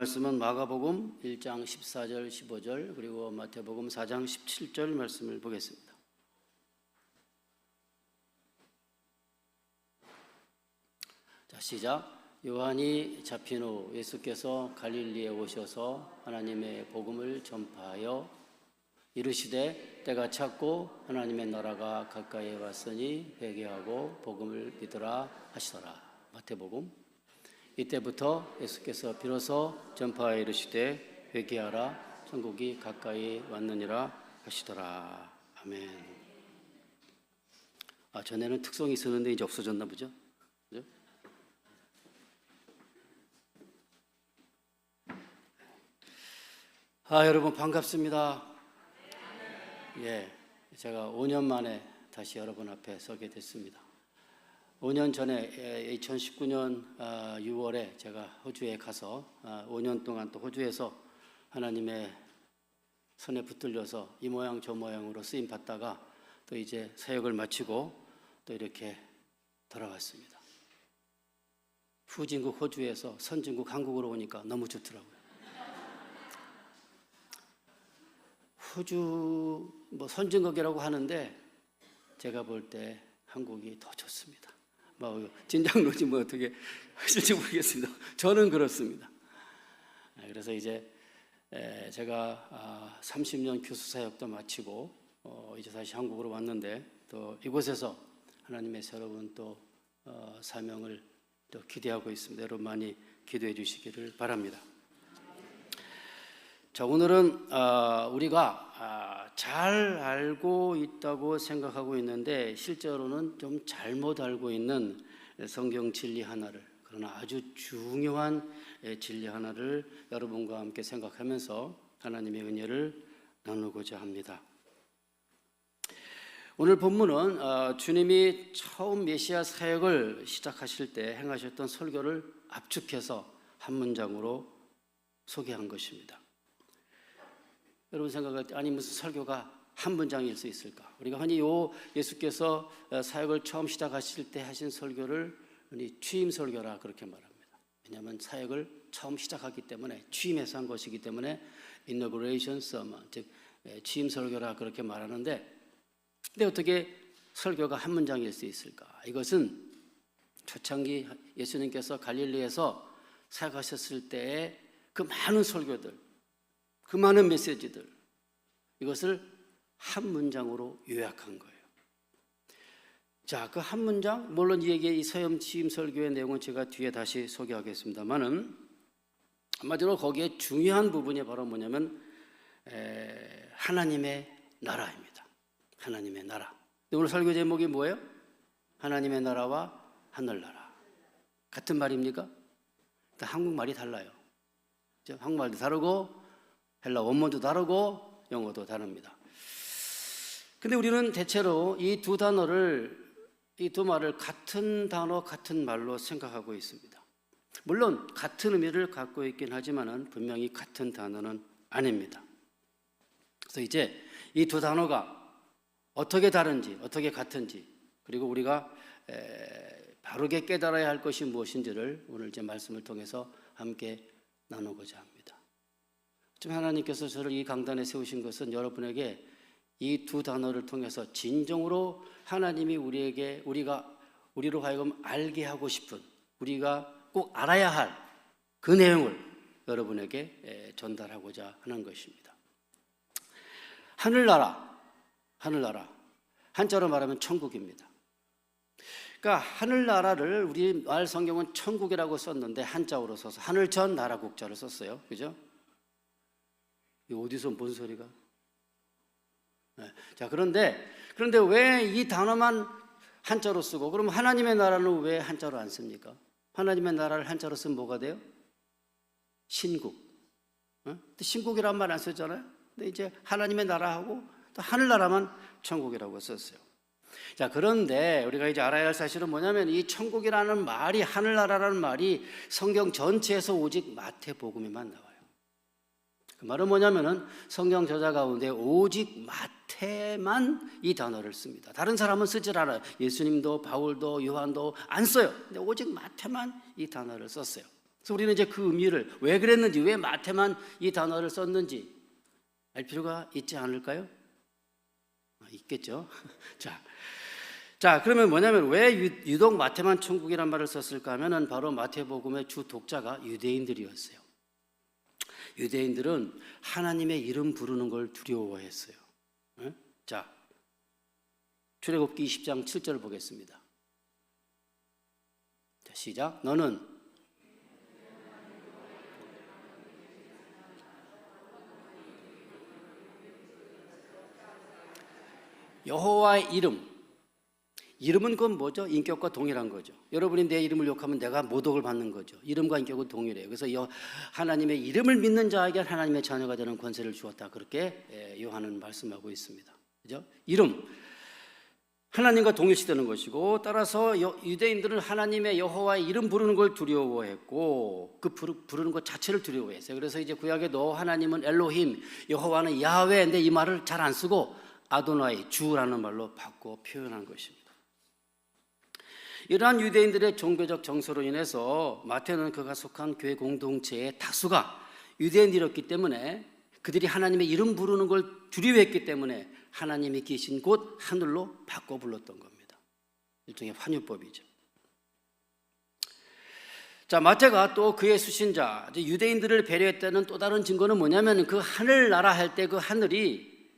말씀은 마가복음 1장 14절 15절 그리고 마태복음 4장 17절 말씀을 보겠습니다. 자, 시작. 요한이 잡힌 후 예수께서 갈릴리에 오셔서 하나님의 복음을 전파하여 이르시되 때가 찼고 하나님의 나라가 가까이 왔으니 회개하고 복음을 믿으라 하시더라. 마태복음 이때부터 예수께서 비로소 전파하여 이르시되 회개하라 천국이 가까이 왔느니라 하시더라. 아멘. 아 전에는 특성이 있었는데 이제 없어졌나 보죠? 그죠? 아 여러분 반갑습니다. 예, 제가 5년 만에 다시 여러분 앞에 서게 됐습니다. 5년 전에 2019년 6월에 제가 호주에 가서 5년 동안 또 호주에서 하나님의 손에 붙들려서 이 모양 저 모양으로 쓰임 받다가 또 이제 사역을 마치고 또 이렇게 돌아왔습니다. 후진국 호주에서 선진국 한국으로 오니까 너무 좋더라고요. 호주 뭐 선진국이라고 하는데 제가 볼 때 한국이 더 좋습니다. 뭐 진장로지 뭐 어떻게 하실지 모르겠습니다. 저는 그렇습니다. 아, 그래서 이제 제가 30년 교수 사역도 마치고 어, 이제 다시 한국으로 왔는데 또 이곳에서 하나님의 새로운 또 어, 사명을 또 기대하고 있습니다. 여러분 많이 기도해 주시기를 바랍니다. 자 오늘은 어, 우리가 아, 잘 알고 있다고 생각하고 있는데 실제로는 좀 잘못 알고 있는 성경 진리 하나를 그러나 아주 중요한 진리 하나를 여러분과 함께 생각하면서 하나님의 은혜를 나누고자 합니다. 오늘 본문은 어, 주님이 처음 메시아 사역을 시작하실 때 행하셨던 설교를 압축해서 한 문장으로 소개한 것입니다. 여러분 생각할 때 아니 무슨 설교가 한 문장일 수 있을까? 우리가 흔히 요 예수께서 어, 사역을 처음 시작하실 때 하신 설교를 흔히 취임 설교라 그렇게 말합니다. 왜냐하면 사역을 처음 시작하기 때문에 취임해서 한 것이기 때문에 inauguration sermon 즉 취임 설교라 그렇게 말하는데 근데 어떻게 설교가 한 문장일 수 있을까? 이것은 초창기 예수님께서 갈릴리에서 사역하셨을 때의 그 많은 설교들 그 많은 메시지들 이것을 한 문장으로 요약한 거예요. 자, 그 한 문장 물론 이에게 이 서염 취임 설교의 내용은 제가 뒤에 다시 소개하겠습니다만은 한마디로 거기에 중요한 부분이 바로 뭐냐면 에, 하나님의 나라입니다. 하나님의 나라. 오늘 설교 제목이 뭐예요? 하나님의 나라와 하늘나라. 같은 말입니까? 한국말이 달라요. 한국말도 다르고 헬라 원문도 다르고 영어도 다릅니다. 근데 우리는 대체로 이 두 단어를 이 두 말을 같은 단어 같은 말로 생각하고 있습니다. 물론 같은 의미를 갖고 있긴 하지만은 분명히 같은 단어는 아닙니다. 그래서 이제 이 두 단어가 어떻게 다른지 어떻게 같은지 그리고 우리가 바르게 깨달아야 할 것이 무엇인지를 오늘 이제 말씀을 통해서 함께 나누고자 합니다. 지금 하나님께서 저를 이 강단에 세우신 것은 여러분에게 이 두 단어를 통해서 진정으로 하나님이 우리에게 우리가 우리로 하여금 알게 하고 싶은 우리가 꼭 알아야 할 그 내용을 여러분에게 전달하고자 하는 것입니다. 하늘나라, 하늘나라. 한자로 말하면 천국입니다. 그러니까 하늘나라를 우리 말 성경은 천국이라고 썼는데 한자어로 써서 하늘천 나라 국자를 썼어요. 그죠? 이 어디서 뭔 소리가? 네. 자, 그런데, 그런데 왜 이 단어만 한자로 쓰고, 그럼 하나님의 나라는 왜 한자로 안 씁니까? 하나님의 나라를 한자로 쓰면 뭐가 돼요? 신국. 어? 신국이란 말 안 썼잖아요? 근데 이제 하나님의 나라하고 또 하늘나라만 천국이라고 썼어요. 자, 그런데 우리가 이제 알아야 할 사실은 뭐냐면 이 천국이라는 말이 하늘나라라는 말이 성경 전체에서 오직 마태복음에만 나와요. 그 말은 뭐냐면은 성경 저자 가운데 오직 마태만 이 단어를 씁니다. 다른 사람은 쓰질 않아요. 예수님도 바울도 요한도 안 써요. 근데 오직 마태만 이 단어를 썼어요. 그래서 우리는 이제 그 의미를 왜 그랬는지, 왜 마태만 이 단어를 썼는지 알 필요가 있지 않을까요? 아, 있겠죠. 자, 자 그러면 뭐냐면 왜 유- 유독 마태만 천국이란 말을 썼을까 하면은 바로 마태복음의 주 독자가 유대인들이었어요. 유대인들은 하나님의 이름 부르는 걸 두려워했어요. 응? 자, 출애굽기 20장 7절을 보겠습니다. 자, 시작. 너는 여호와의 이름. 이름은 그건 뭐죠? 인격과 동일한 거죠. 여러분이 내 이름을 욕하면 내가 모독을 받는 거죠. 이름과 인격은 동일해요. 그래서 여- 하나님의 이름을 믿는 자에게 하나님의 자녀가 되는 권세를 주었다. 그렇게 예, 요한은 말씀하고 있습니다. 그죠? 이름. 하나님과 동일시되는 것이고 따라서 여- 유대인들은 하나님의 여호와의 이름 부르는 걸 두려워했고 그 부르, 부르는 것 자체를 두려워했어요. 그래서 이제 구약에도 하나님은 엘로힘, 여호와는 야훼인데 이 말을 잘 안 쓰고 아도나이 주라는 말로 바꿔 표현한 것입니다. 이러한 유대인들의 종교적 정서로 인해서 마태는 그가 속한 교회 공동체의 다수가 유대인들이었기 때문에 그들이 하나님의 이름 부르는 걸 두려워했기 때문에 하나님이 계신 곳 하늘로 바꿔 불렀던 겁니다. 일종의 환유법이죠. 자, 마태가 또 그의 수신자, 유대인들을 배려했다는 또 다른 증거는 뭐냐면 그 하늘나라 할 때 그 하늘이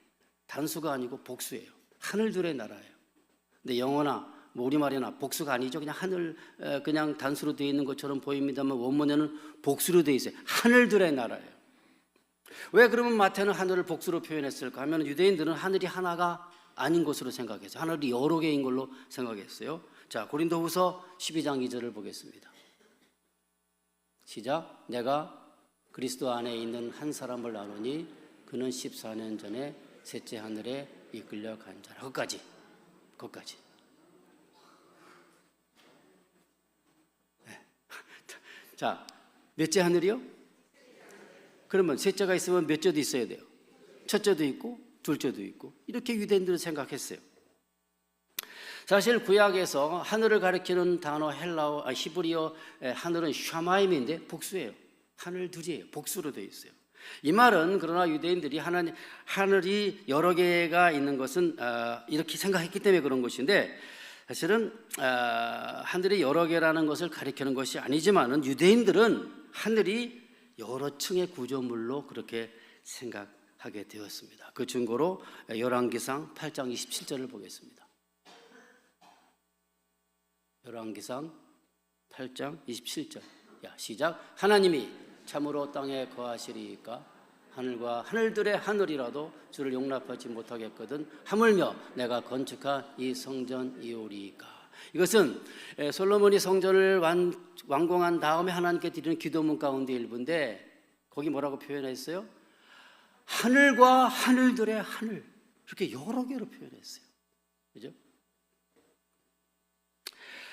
단수가 아니고 복수예요. 하늘들의 나라예요. 근데 영어나 뭐 우리말이나 복수가 아니죠. 그냥 하늘 에, 그냥 단수로 되어 있는 것처럼 보입니다만 원문에는 복수로 되어 있어요. 하늘들의 나라예요. 왜 그러면 마태는 하늘을 복수로 표현했을까 하면 유대인들은 하늘이 하나가 아닌 것으로 생각했어요. 하늘이 여러 개인 걸로 생각했어요. 자, 고린도후서 12장 2절을 보겠습니다. 시작. 내가 그리스도 안에 있는 한 사람을 나누니 그는 14년 전에 셋째 하늘에 이끌려 간 자라. 거기까지. 거기까지. 네. 자, 몇째 하늘이요? 그러면 셋째가 있으면 몇 째도 있어야 돼요. 첫째도 있고 둘째도 있고 이렇게 유대인들은 생각했어요. 사실 구약에서 하늘을 가리키는 단어 헬라어 아, 히브리어 에, 하늘은 샤마임인데 복수예요. 하늘들이에요. 복수로 되어 있어요. 이 말은 그러나 유대인들이 하나님 하늘이 여러 개가 있는 것은 아, 이렇게 생각했기 때문에 그런 것인데 사실은 아, 하늘이 여러 개라는 것을 가리키는 것이 아니지만은 유대인들은 하늘이 여러 층의 구조물로 그렇게 생각하게 되었습니다. 그 증거로 열왕기상 8장 27절을 보겠습니다. 열왕기상 8장 27절. 야, 시작. 하나님이 참으로 땅에 거하시리까 하늘과 하늘들의 하늘이라도 주를 용납하지 못하겠거든 하물며 내가 건축한 이 성전이오리까. 이것은 에, 솔로몬이 성전을 완, 완공한 다음에 하나님께 드리는 기도문 가운데 일부인데 거기 뭐라고 표현했어요? 하늘과 하늘들의 하늘 이렇게 여러 개로 표현했어요. 그죠?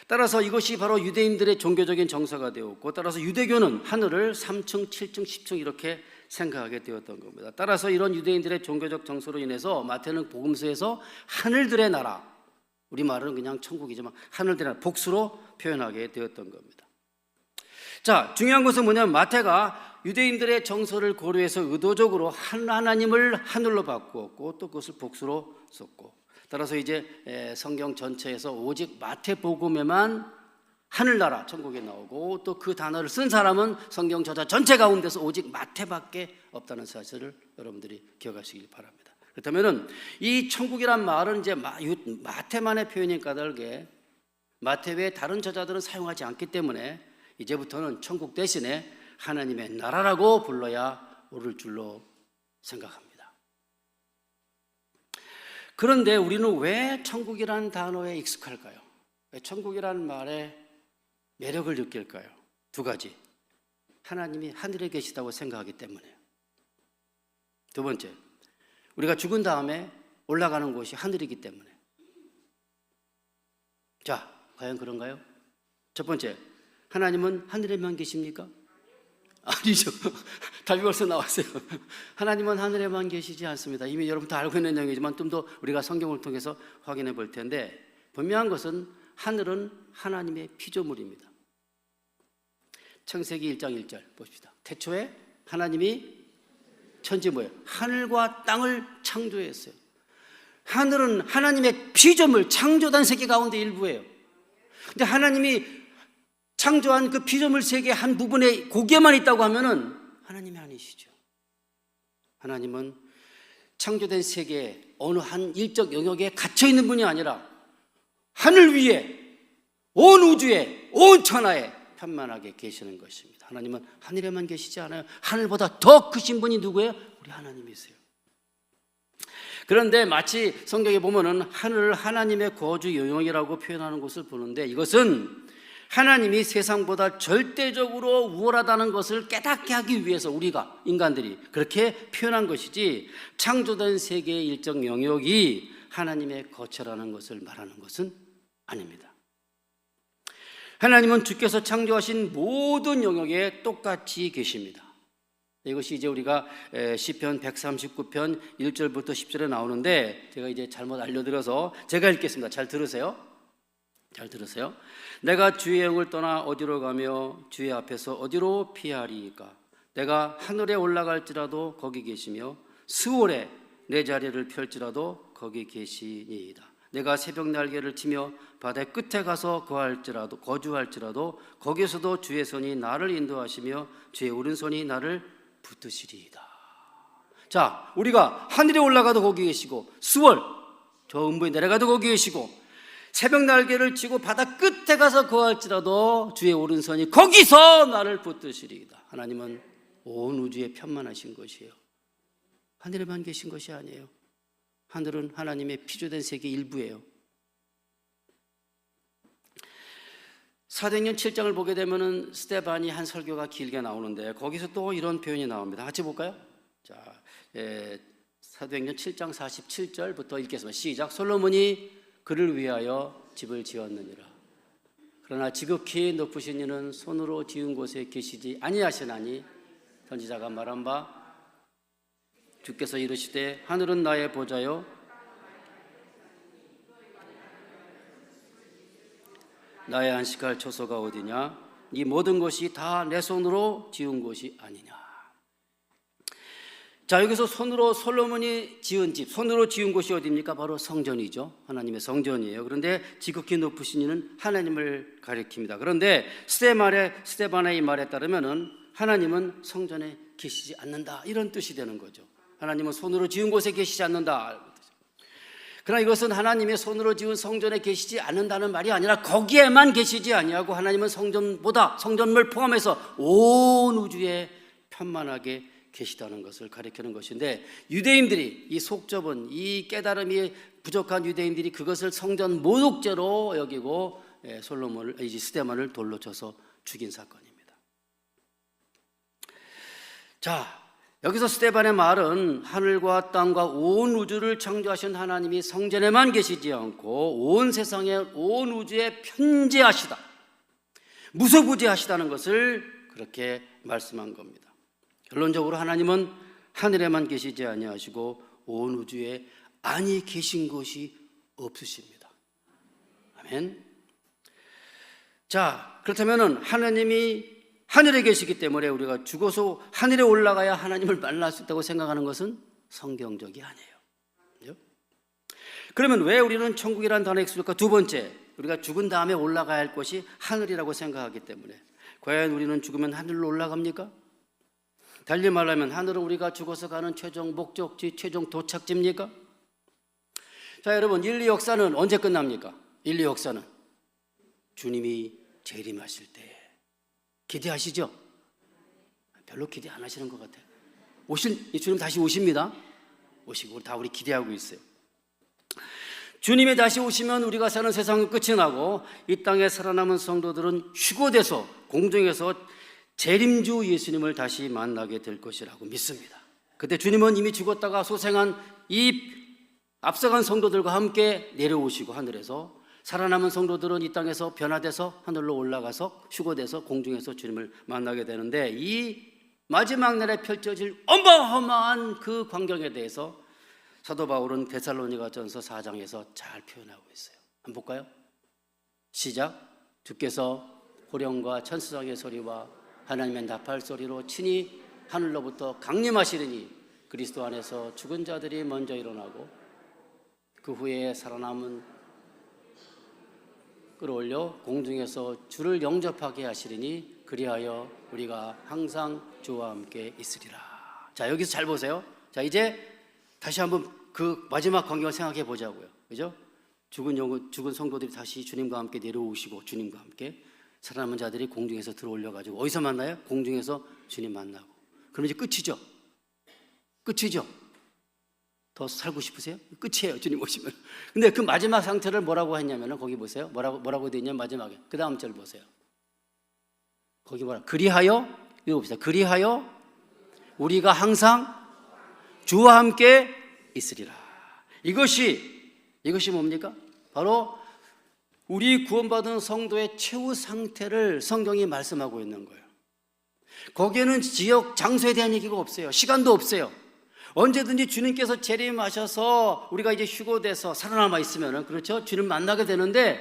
따라서 이것이 바로 유대인들의 종교적인 정서가 되었고 따라서 유대교는 하늘을 3층, 7층, 10층 이렇게 생각하게 되었던 겁니다. 따라서 이런 유대인들의 종교적 정서로 인해서 마태는 복음서에서 하늘들의 나라 우리 말은 그냥 천국이지만 하늘들의 나라 복수로 표현하게 되었던 겁니다. 자, 중요한 것은 뭐냐면 마태가 유대인들의 정서를 고려해서 의도적으로 한 하나님을 하늘로 바꾸었고 또 그것을 복수로 썼고 따라서 이제 에, 성경 전체에서 오직 마태복음에만 하늘나라 천국에 나오고 또 그 단어를 쓴 사람은 성경 저자 전체 가운데서 오직 마태밖에 없다는 사실을 여러분들이 기억하시길 바랍니다. 그렇다면은 이 천국이란 말은 이제 마태만의 표현인 까닭에 마태 외에 다른 저자들은 사용하지 않기 때문에 이제부터는 천국 대신에 하나님의 나라라고 불러야 옳을 줄로 생각합니다. 그런데 우리는 왜 천국이라는 단어에 익숙할까요? 왜 천국이라는 말에 매력을 느낄까요? 두 가지. 하나님이 하늘에 계시다고 생각하기 때문에요. 두 번째, 우리가 죽은 다음에 올라가는 곳이 하늘이기 때문에. 자, 과연 그런가요? 첫 번째, 하나님은 하늘에만 계십니까? 아니죠. 답이 벌써 나왔어요. 하나님은 하늘에만 계시지 않습니다. 이미 여러분 다 알고 있는 내용이지만 좀 더 우리가 성경을 통해서 확인해 볼 텐데 분명한 것은 하늘은 하나님의 피조물입니다. 창세기 1장 1절 봅시다. 태초에 하나님이 천지 뭐예요? 하늘과 땅을 창조했어요. 하늘은 하나님의 피조물 창조된 세계 가운데 일부예요. 근데 하나님이 창조한 그 피조물 세계 한 부분에 고개만 있다고 하면은 하나님이 아니시죠. 하나님은 창조된 세계에 어느 한 일적 영역에 갇혀 있는 분이 아니라 하늘 위에 온 우주에 온 천하에 편만하게 계시는 것입니다. 하나님은 하늘에만 계시지 않아요. 하늘보다 더 크신 분이 누구예요? 우리 하나님이세요. 그런데 마치 성경에 보면은 하늘을 하나님의 거주 영역이라고 표현하는 것을 보는데 이것은 하나님이 세상보다 절대적으로 우월하다는 것을 깨닫게 하기 위해서 우리가 인간들이 그렇게 표현한 것이지 창조된 세계의 일정 영역이 하나님의 거처라는 것을 말하는 것은 아닙니다. 하나님은 주께서 창조하신 모든 영역에 똑같이 계십니다. 이것이 이제 우리가 에, 시편 139편 1절부터 10절에 나오는데 제가 이제 잘못 알려드려서 제가 읽겠습니다. 잘 들으세요. 잘 들으세요. 내가 주의 영을 떠나 어디로 가며 주의 앞에서 어디로 피하리까? 내가 하늘에 올라갈지라도 거기 계시며 수월에 내 자리를 펼지라도 거기 계시니이다. 내가 새벽 날개를 치며 바다 끝에 가서 거할지라도 거주할지라도 거기서도 주의 손이 나를 인도하시며 주의 오른손이 나를 붙드시리이다. 자, 우리가 하늘에 올라가도 거기 계시고 수월 저 음부에 내려가도 거기 계시고 새벽 날개를 치고 바다 끝에 가서 거할지라도 주의 오른손이 거기서 나를 붙드시리이다. 하나님은 온 우주에 편만하신 것이에요. 하늘에만 계신 것이 아니에요. 하늘은 하나님의 피조된 세계 일부예요. 사도행전 7장을 보게 되면은 스테반이 한 설교가 길게 나오는데 거기서 또 이런 표현이 나옵니다. 같이 볼까요? 자, 예, 사도행전 7장 47절부터 읽겠습니다. 시작. 솔로몬이 그를 위하여 집을 지었느니라. 그러나 지극히 높으신 이는 손으로 지은 곳에 계시지 아니하시나니 선지자가 말한 바 주께서 이르시되 하늘은 나의 보좌요. 나의 안식할 처소가 어디냐? 이 모든 것이 다 내 손으로 지은 것이 아니냐? 자 여기서 손으로 솔로몬이 지은 집 손으로 지은 곳이 어디입니까? 바로 성전이죠. 하나님의 성전이에요. 그런데 지극히 높으신 이는 하나님을 가리킵니다. 그런데 스테반의 스테반의 이 말에 따르면은 하나님은 성전에 계시지 않는다. 이런 뜻이 되는 거죠 하나님은 손으로 지은 곳에 계시지 않는다 그러나 이것은 하나님의 손으로 지은 성전에 계시지 않는다는 말이 아니라 거기에만 계시지 아니하고 하나님은 성전보다 성전물 포함해서 온 우주에 편만하게 계시다는 것을 가리키는 것인데 유대인들이 이 속접은 이 깨달음이 부족한 유대인들이 그것을 성전 모독죄로 여기고 예, 솔로몬을 이 스테만을 돌로 쳐서 죽인 사건입니다. 자, 여기서 스테반의 말은 하늘과 땅과 온 우주를 창조하신 하나님이 성전에만 계시지 않고 온 세상에 온 우주에 편재하시다. 무소부재하시다는 것을 그렇게 말씀한 겁니다. 결론적으로 하나님은 하늘에만 계시지 아니하시고 온 우주에 아니 계신 것이 없으십니다. 아멘. 자, 그렇다면은 하나님이 하늘에 계시기 때문에 우리가 죽어서 하늘에 올라가야 하나님을 만날 수 있다고 생각하는 것은 성경적이 아니에요. 그러면 왜 우리는 천국이라는 단어에 익숙할까? 두 번째, 우리가 죽은 다음에 올라가야 할 곳이 하늘이라고 생각하기 때문에 과연 우리는 죽으면 하늘로 올라갑니까? 달리 말하면 하늘은 우리가 죽어서 가는 최종 목적지, 최종 도착지입니까? 자, 여러분, 인류 역사는 언제 끝납니까? 인류 역사는 주님이 재림하실 때. 기대하시죠? 별로 기대 안 하시는 것 같아요. 오실, 주님 다시 오십니다. 오시고 다 우리 기대하고 있어요. 주님이 다시 오시면 우리가 사는 세상은 끝이 나고 이 땅에 살아남은 성도들은 휴고돼서 공중에서 재림주 예수님을 다시 만나게 될 것이라고 믿습니다. 그때 주님은 이미 죽었다가 소생한 이 앞서간 성도들과 함께 내려오시고 하늘에서 살아남은 성도들은 이 땅에서 변화돼서 하늘로 올라가서 휴고돼서 공중에서 주님을 만나게 되는데 이 마지막 날에 펼쳐질 어마어마한 그 광경에 대해서 사도 바울은 데살로니가전서 4장에서 잘 표현하고 있어요. 한번 볼까요? 시작. 주께서 호령과 천수장의 소리와 하나님의 나팔 소리로 친히 하늘로부터 강림하시리니 그리스도 안에서 죽은 자들이 먼저 일어나고 그 후에 살아남은 끌어올려 공중에서 주를 영접하게 하시리니 그리하여 우리가 항상 주와 함께 있으리라. 자 여기서 잘 보세요. 자 이제 다시 한번 그 마지막 광경을 생각해 보자고요. 그죠? 죽은 영 죽은 성도들이 다시 주님과 함께 내려오시고 주님과 함께 살아남은 자들이 공중에서 들어올려 가지고 어디서 만나요? 공중에서 주님 만나고. 그럼 이제 끝이죠. 끝이죠. 더 살고 싶으세요? 끝이에요. 주님 오시면. 근데 그 마지막 상태를 뭐라고 했냐면은 거기 보세요. 뭐라고 뭐라고 돼 있냐면 마지막에 그 다음 절 보세요. 거기 뭐라? 그리하여 이거 봅시다. 그리하여 우리가 항상 주와 함께 있으리라. 이것이 이것이 뭡니까? 바로 우리 구원받은 성도의 최후 상태를 성경이 말씀하고 있는 거예요. 거기에는 지역 장소에 대한 얘기가 없어요. 시간도 없어요. 언제든지 주님께서 재림하셔서 우리가 이제 휴고돼서 살아남아 있으면은 그렇죠? 주님 만나게 되는데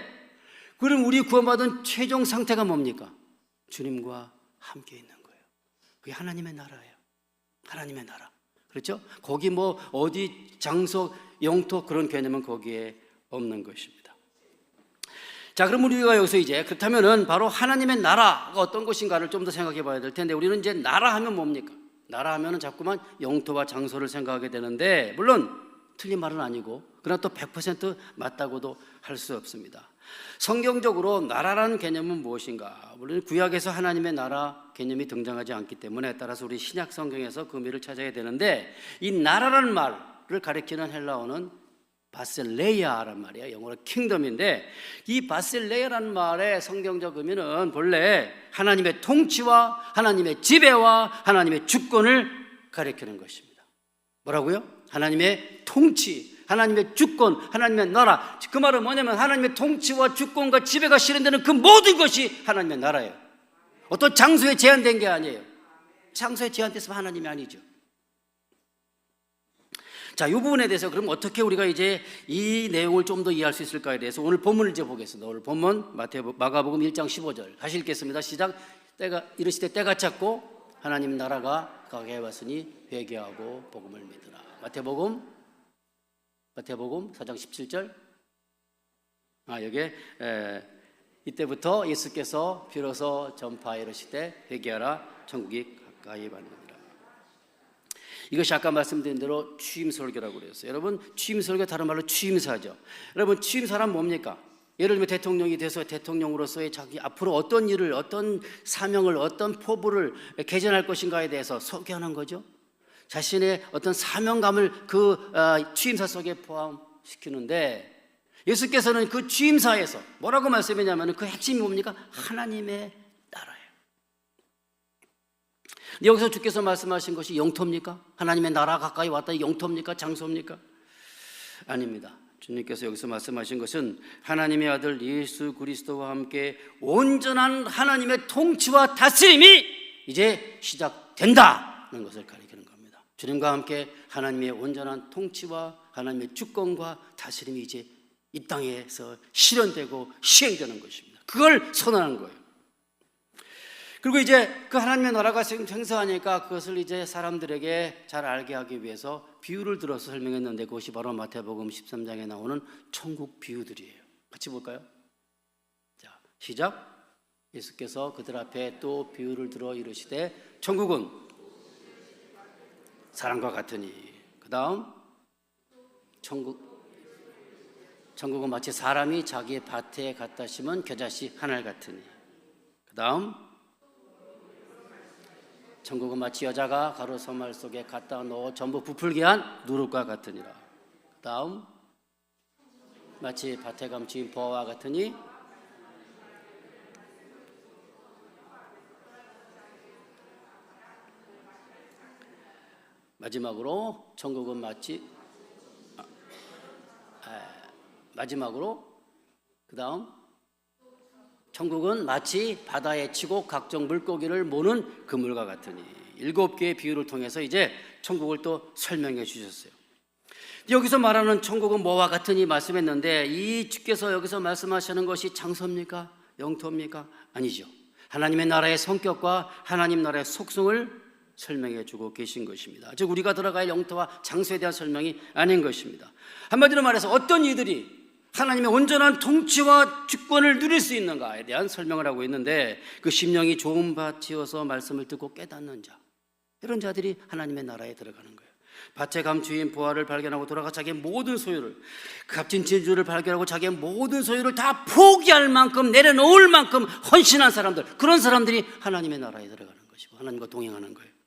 그럼 우리 구원받은 최종 상태가 뭡니까? 주님과 함께 있는 거예요. 그게 하나님의 나라예요. 하나님의 나라. 그렇죠? 거기 뭐 어디 장소, 영토 그런 개념은 거기에 없는 것입니다. 자, 그럼 우리가 여기서 이제 그렇다면은 바로 하나님의 나라가 어떤 것인가를 좀 더 생각해 봐야 될 텐데 우리는 이제 나라 하면 뭡니까? 나라 하면은 자꾸만 영토와 장소를 생각하게 되는데 물론 틀린 말은 아니고 그러나 또 100% 맞다고도 할 수 없습니다. 성경적으로 나라라는 개념은 무엇인가? 물론 구약에서 하나님의 나라 개념이 등장하지 않기 때문에 따라서 우리 신약 성경에서 그 의미를 찾아야 되는데 이 나라라는 말을 가리키는 헬라어는 바셀레이아란 말이에요. 영어로 킹덤인데 이 바셀레이아라는 말의 성경적 의미는 본래 하나님의 통치와 하나님의 지배와 하나님의 주권을 가리키는 것입니다. 뭐라고요? 하나님의 통치, 하나님의 주권, 하나님의 나라. 그 말은 뭐냐면 하나님의 통치와 주권과 지배가 실현되는 그 모든 것이 하나님의 나라예요. 어떤 장소에 제한된 게 아니에요. 장소에 제한돼서 하나님이 아니죠. 자, 이 부분에 대해서 그럼 어떻게 우리가 이제 이 내용을 좀 더 이해할 수 있을까에 대해서 오늘 본문을 이제 보겠습니다. 오늘 본문 마태 마가복음 1장 15절 다시 읽겠습니다. 시작. 때가 이르시되 때가 찼고 하나님 나라가 가게 왔으니 회개하고 복음을 믿으라. 마태복음 마태복음 4장 17절. 아, 여기에 에, 이때부터 예수께서 비로소 전파에 이르시되 회개하라 천국이 가까이 왔느니라. 이것이 아까 말씀드린 대로 취임 설교라고 그랬어요. 여러분 취임 설교 다른 말로 취임사죠. 여러분 취임사란 뭡니까? 예를 들면 대통령이 돼서 대통령으로서의 자기 앞으로 어떤 일을 어떤 사명을 어떤 포부를 개전할 것인가에 대해서 소개하는 거죠. 자신의 어떤 사명감을 그 어, 취임사 속에 포함시키는데 예수께서는 그 취임사에서 뭐라고 말씀했냐면 그 핵심이 뭡니까? 하나님의. 여기서 주께서 말씀하신 것이 영토입니까? 하나님의 나라 가까이 왔다 영토입니까? 장소입니까? 아닙니다. 주님께서 여기서 말씀하신 것은 하나님의 아들 예수 그리스도와 함께 온전한 하나님의 통치와 다스림이 이제 시작된다는 것을 가리키는 겁니다. 주님과 함께 하나님의 온전한 통치와 하나님의 주권과 다스림이 이제 이 땅에서 실현되고 시행되는 것입니다. 그걸 선언한 거예요. 그리고 이제 그 하나님의 나라가 생성하니까 그것을 이제 사람들에게 잘 알게 하기 위해서 비유를 들어서 설명했는데 그것이 바로 마태복음 13장에 나오는 천국 비유들이에요. 같이 볼까요? 자, 시작. 예수께서 그들 앞에 또 비유를 들어 이르시되 천국은 사람과 같으니 그다음 천국 천국은 마치 사람이 자기의 밭에 갖다 심은 겨자씨 하늘 같으니 그다음 천국은 마치 여자가 가루 소말 속에 갖다 넣어 전부 부풀게 한 누룩과 같으니라. 다음 마치 밭에 감추인 보와 같으니 마지막으로 천국은 마치 아, 아, 마지막으로 그 다음 천국은 마치 바다에 치고 각종 물고기를 모는 그물과 같으니 일곱 개의 비유를 통해서 이제 천국을 또 설명해 주셨어요. 여기서 말하는 천국은 뭐와 같으니 말씀했는데 이 주께서 여기서 말씀하시는 것이 장소입니까? 영토입니까? 아니죠. 하나님의 나라의 성격과 하나님 나라의 속성을 설명해 주고 계신 것입니다. 즉 우리가 들어갈 영토와 장소에 대한 설명이 아닌 것입니다. 한마디로 말해서 어떤 이들이 하나님의 온전한 통치와 주권을 누릴 수 있는가에 대한 설명을 하고 있는데 그 심령이 좋은 밭이어서 말씀을 듣고 깨닫는 자 이런 자들이 하나님의 나라에 들어가는 거예요. 밭의 감주인 보화를 발견하고 돌아가 자기의 모든 소유를 그 값진 진주를 발견하고 자기의 모든 소유를 다 포기할 만큼 내려놓을 만큼 헌신한 사람들 그런 사람들이 하나님의 나라에 들어가는 것이고 하나님과 동행하는 거예요.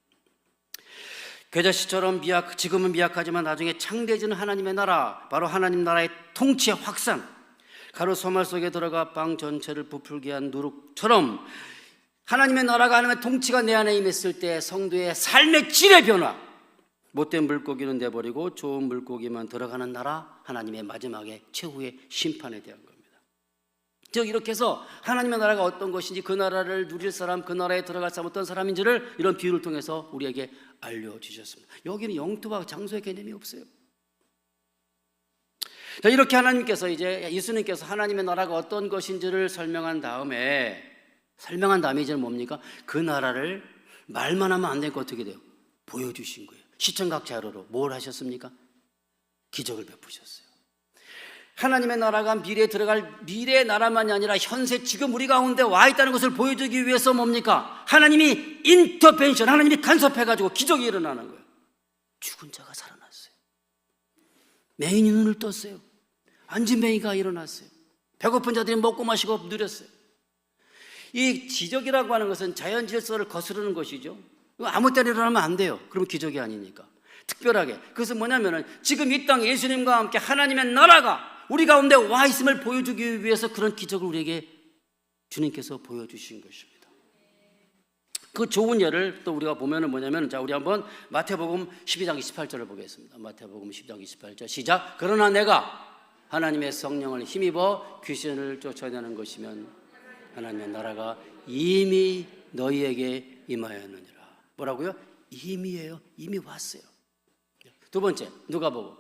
겨자씨처럼 미약 지금은 미약하지만 나중에 창대해지는 하나님의 나라 바로 하나님 나라의 통치의 확산 가로 소말 속에 들어가 빵 전체를 부풀게 한 누룩처럼 하나님의 나라가 하나님의 통치가 내 안에 임했을 때 성도의 삶의 질의 변화 못된 물고기는 내버리고 좋은 물고기만 들어가는 나라 하나님의 마지막에 최후의 심판에 대한 겁니다. 즉 이렇게 해서 하나님의 나라가 어떤 것인지 그 나라를 누릴 사람 그 나라에 들어갈 사람 어떤 사람인지를 이런 비유를 통해서 우리에게 알려주셨습니다. 여기는 영토와 장소의 개념이 없어요. 자, 이렇게 하나님께서 이제 예수님께서 하나님의 나라가 어떤 것인지를 설명한 다음에 설명한 다음에 이제는 뭡니까? 그 나라를 말만 하면 안 되고 어떻게 돼요? 보여주신 거예요. 시청각 자료로 뭘 하셨습니까? 기적을 베푸셨어요. 하나님의 나라가 미래에 들어갈 미래의 나라만이 아니라 현세 지금 우리 가운데 와 있다는 것을 보여주기 위해서 뭡니까? 하나님이 인터벤션, 하나님이 간섭해가지고 기적이 일어나는 거예요. 죽은 자가 살아났어요. 맹인이 눈을 떴어요. 앉은 맹이가 일어났어요. 배고픈 자들이 먹고 마시고 누렸어요. 이 기적이라고 하는 것은 자연 질서를 거스르는 것이죠. 아무 때나 일어나면 안 돼요. 그럼 기적이 아니니까. 특별하게. 그것은 뭐냐면은 지금 이 땅 예수님과 함께 하나님의 나라가 우리 가운데 와 있음을 보여주기 위해서 그런 기적을 우리에게 주님께서 보여주신 것입니다. 그 좋은 예를 또 우리가 보면은 뭐냐면 자 우리 한번 마태복음 12장 28절을 보겠습니다. 마태복음 12장 28절 시작. 그러나 내가 하나님의 성령을 힘입어 귀신을 쫓아내는 것이면 하나님의 나라가 이미 너희에게 임하였느니라. 뭐라고요? 이미예요. 이미 왔어요. 두 번째 누가복음.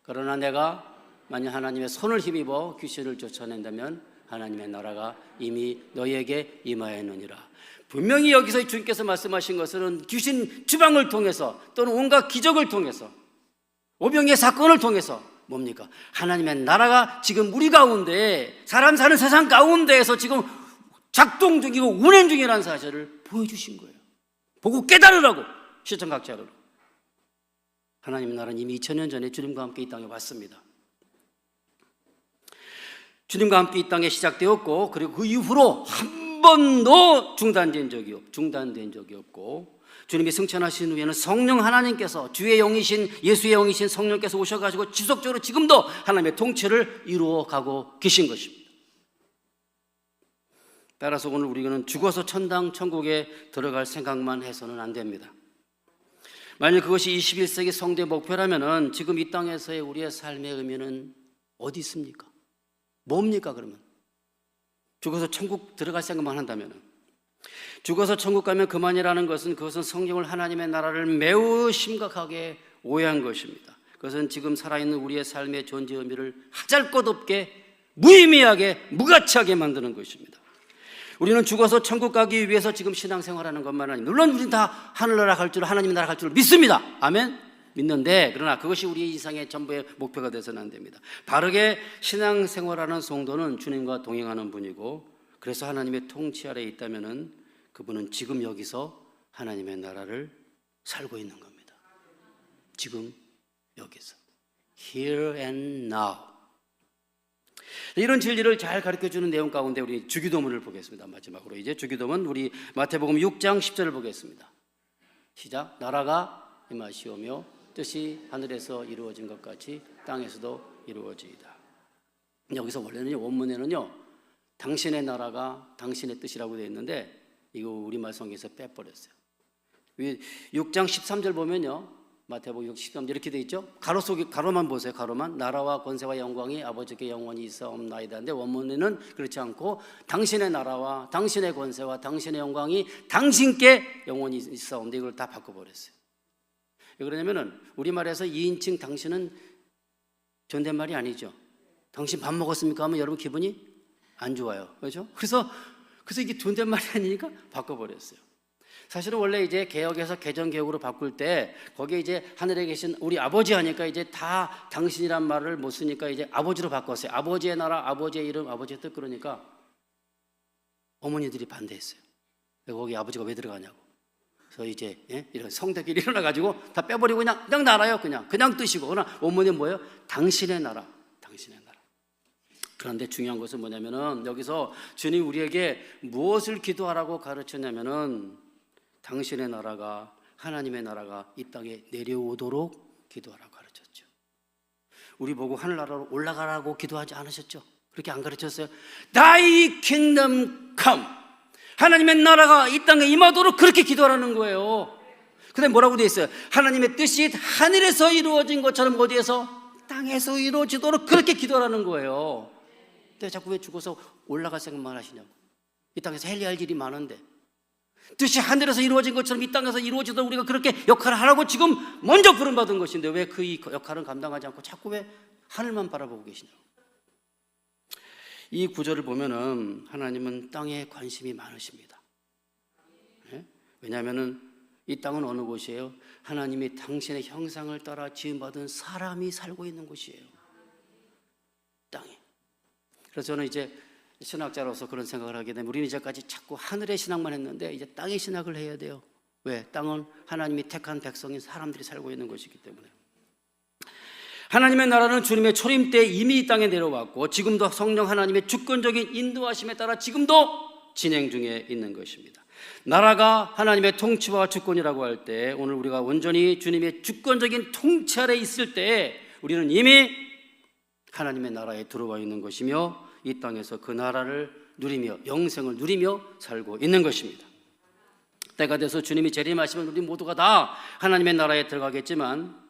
그러나 내가 만약 하나님의 손을 힘입어 귀신을 쫓아낸다면 하나님의 나라가 이미 너희에게 임하였느니라. 분명히 여기서 주님께서 말씀하신 것은 귀신 주방을 통해서 또는 온갖 기적을 통해서 오병의 사건을 통해서 뭡니까? 하나님의 나라가 지금 우리 가운데 사람 사는 세상 가운데에서 지금 작동 중이고 운행 중이라는 사실을 보여주신 거예요. 보고 깨달으라고 시청각 자료로. 하나님 나라는 이미 2000년 전에 주님과 함께 이 땅에 왔습니다. 주님과 함께 이 땅에 시작되었고 그리고 그 이후로 한 번도 중단된 적이 없, 중단된 적이 없고 주님이 승천하신 후에는 성령 하나님께서 주의 영이신 예수의 영이신 성령께서 오셔가지고 지속적으로 지금도 하나님의 통치를 이루어 가고 계신 것입니다. 따라서 오늘 우리는 죽어서 천당 천국에 들어갈 생각만 해서는 안 됩니다. 만약 그것이 21세기 성대 목표라면은 지금 이 땅에서의 우리의 삶의 의미는 어디 있습니까? 뭡니까 그러면? 죽어서 천국 들어갈 생각만 한다면 죽어서 천국 가면 그만이라는 것은 그것은 성경을 하나님의 나라를 매우 심각하게 오해한 것입니다. 그것은 지금 살아있는 우리의 삶의 존재 의미를 하잘것없게 무의미하게 무가치하게 만드는 것입니다. 우리는 죽어서 천국 가기 위해서 지금 신앙생활하는 것만 아니 물론 우리는 다 하늘나라 갈 줄 하나님 나라 갈 줄 믿습니다. 아멘. 믿는데 그러나 그것이 우리 이상의 전부의 목표가 되서는 안 됩니다. 바르게 신앙생활하는 성도는 주님과 동행하는 분이고 그래서 하나님의 통치 아래에 있다면은 그분은 지금 여기서 하나님의 나라를 살고 있는 겁니다. 지금 여기서 here and now. 이런 진리를 잘 가르쳐 주는 내용 가운데 우리 주기도문을 보겠습니다. 마지막으로 이제 주기도문 우리 마태복음 6장 10절을 보겠습니다. 시작. 나라가 임하시오며 뜻이 하늘에서 이루어진 것 같이 땅에서도 이루어지이다. 여기서 원래는 원문에는요. 당신의 나라가 당신의 뜻이라고 되어 있는데 이거 우리말 성경에서 빼버렸어요. 6장 13절 보면요. 마태복음 6 13절 이렇게 돼 있죠. 가로 속에 가로만 보세요. 가로만 나라와 권세와 영광이 아버지께 영원히 있사옵나이다인데 원문에는 그렇지 않고 당신의 나라와 당신의 권세와 당신의 영광이 당신께 영원히 있사옵는데 이걸 다 바꿔 버렸어요. 왜 그러냐면은 우리말에서 2인칭 당신은 존댓말이 아니죠. 당신 밥 먹었습니까? 하면 여러분 기분이 안 좋아요. 그렇죠? 그래서 그래서 이게 존댓말이 아니니까 바꿔버렸어요. 사실은 원래 이제 개혁에서 개정 개혁으로 바꿀 때 거기에 이제 하늘에 계신 우리 아버지 하니까 이제 다 당신이란 말을 못 쓰니까 이제 아버지로 바꿨어요. 아버지의 나라, 아버지의 이름, 아버지의 뜻 그러니까 어머니들이 반대했어요. 거기 아버지가 왜 들어가냐고. 그래서 이제 예? 이런 성대끼리 일어나 가지고 다 빼버리고 그냥 그냥 나라요, 그냥 그냥 뜻이고 그러나 어머니는 뭐예요? 당신의 나라, 당신의 나라. 그런데 중요한 것은 뭐냐면은 여기서 주님 우리에게 무엇을 기도하라고 가르쳤냐면은 당신의 나라가 하나님의 나라가 이 땅에 내려오도록 기도하라고 가르쳤죠. 우리 보고 하늘나라로 올라가라고 기도하지 않으셨죠? 그렇게 안 가르쳤어요? Thy kingdom. 하나님의 나라가 이 땅에 임하도록 그렇게 기도하라는 거예요. 근데 뭐라고 되어 있어요? 하나님의 뜻이 하늘에서 이루어진 것처럼 어디에서? 땅에서 이루어지도록 그렇게 기도하라는 거예요. 근데 자꾸 왜 죽어서 올라갈 생각만 하시냐고. 이 땅에서 헬리할 일이 많은데. 뜻이 하늘에서 이루어진 것처럼 이 땅에서 이루어지도록 우리가 그렇게 역할을 하라고 지금 먼저 부름받은 것인데 왜 그 역할은 감당하지 않고 자꾸 왜 하늘만 바라보고 계시냐고. 이 구절을 보면은 하나님은 땅에 관심이 많으십니다. 예? 왜냐하면은 이 땅은 어느 곳이에요? 하나님이 당신의 형상을 따라 지음받은 사람이 살고 있는 곳이에요. 땅에. 그래서 저는 이제 신학자로서 그런 생각을 하게 되면 우리는 이제까지 자꾸 하늘의 신학만 했는데 이제 땅의 신학을 해야 돼요. 왜? 땅은 하나님이 택한 백성인 사람들이 살고 있는 것이기 때문에. 하나님의 나라는 주님의 초림 때 이미 이 땅에 내려왔고 지금도 성령 하나님의 주권적인 인도하심에 따라 지금도 진행 중에 있는 것입니다. 나라가 하나님의 통치와 주권이라고 할 때 오늘 우리가 온전히 주님의 주권적인 통치 아래 있을 때 우리는 이미 하나님의 나라에 들어와 있는 것이며 이 땅에서 그 나라를 누리며 영생을 누리며 살고 있는 것입니다. 때가 돼서 주님이 재림하시면 우리 모두가 다 하나님의 나라에 들어가겠지만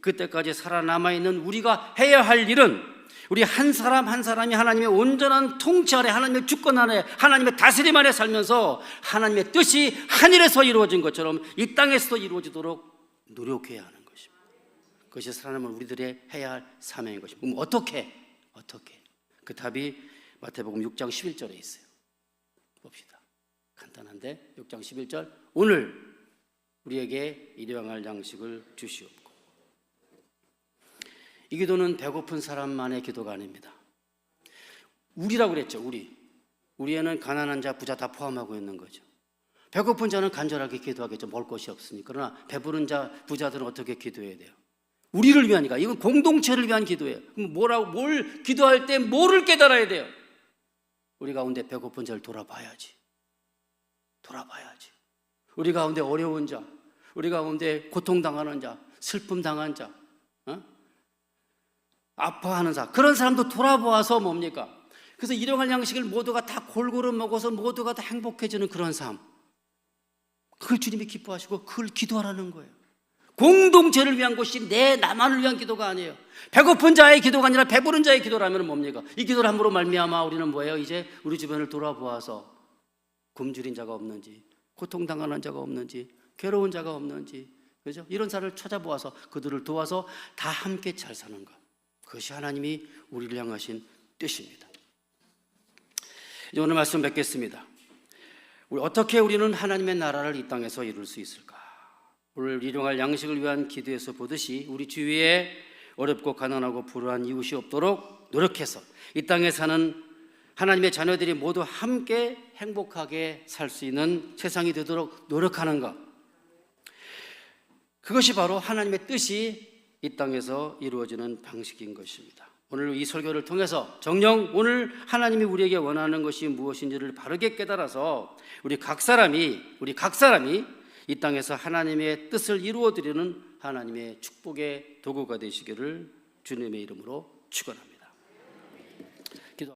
그때까지 살아남아 있는 우리가 해야 할 일은 우리 한 사람 한 사람이 하나님의 온전한 통치 아래 하나님의 주권 아래 하나님의 다스림 아래 살면서 하나님의 뜻이 하늘에서 이루어진 것처럼 이 땅에서도 이루어지도록 노력해야 하는 것입니다. 그것이 살아남은 우리들의 해야 할 사명인 것입니다. 그럼 어떻게? 어떻게? 그 답이 마태복음 6장 11절에 있어요. 봅시다. 간단한데 6장 11절 오늘 우리에게 일용할 양식을 주시옵고 이 기도는 배고픈 사람만의 기도가 아닙니다. 우리라고 그랬죠, 우리. 우리에는 가난한 자, 부자 다 포함하고 있는 거죠. 배고픈 자는 간절하게 기도하겠죠. 먹을 것이 없으니까. 그러나 배부른 자, 부자들은 어떻게 기도해야 돼요? 우리를 위하니까. 이건 공동체를 위한 기도예요. 그럼 뭐라고, 뭘 기도할 때 뭐를 깨달아야 돼요? 우리 가운데 배고픈 자를 돌아봐야지. 돌아봐야지. 우리 가운데 어려운 자, 우리 가운데 고통당하는 자, 슬픔 당한 자, 어? 아파하는 사 그런 사람도 돌아보아서 뭡니까? 그래서 일용할 양식을 모두가 다 골고루 먹어서 모두가 다 행복해지는 그런 삶. 그걸 주님이 기뻐하시고 그걸 기도하라는 거예요. 공동체를 위한 것이 내 나만을 위한 기도가 아니에요. 배고픈 자의 기도가 아니라 배부른 자의 기도라면 뭡니까? 이 기도를 함으로 말미암아 우리는 뭐예요? 이제 우리 주변을 돌아보아서 굶주린 자가 없는지, 고통당하는 자가 없는지, 괴로운 자가 없는지, 그죠? 이런 사람을 찾아보아서 그들을 도와서 다 함께 잘 사는 것. 그것이 하나님이 우리를 향하신 뜻입니다. 이제 오늘 말씀 뵙겠습니다. 우리 어떻게 우리는 하나님의 나라를 이 땅에서 이룰 수 있을까? 오늘 일용할 양식을 위한 기도에서 보듯이 우리 주위에 어렵고 가난하고 불우한 이웃이 없도록 노력해서 이 땅에 사는 하나님의 자녀들이 모두 함께 행복하게 살 수 있는 세상이 되도록 노력하는 것. 그것이 바로 하나님의 뜻이 이 땅에서 이루어지는 방식인 것입니다. 오늘 이 설교를 통해서 정령 오늘 하나님이 우리에게 원하는 것이 무엇인지를 바르게 깨달아서 우리 각 사람이 우리 각 사람이 이 땅에서 하나님의 뜻을 이루어 드리는 하나님의 축복의 도구가 되시기를 주님의 이름으로 축원합니다.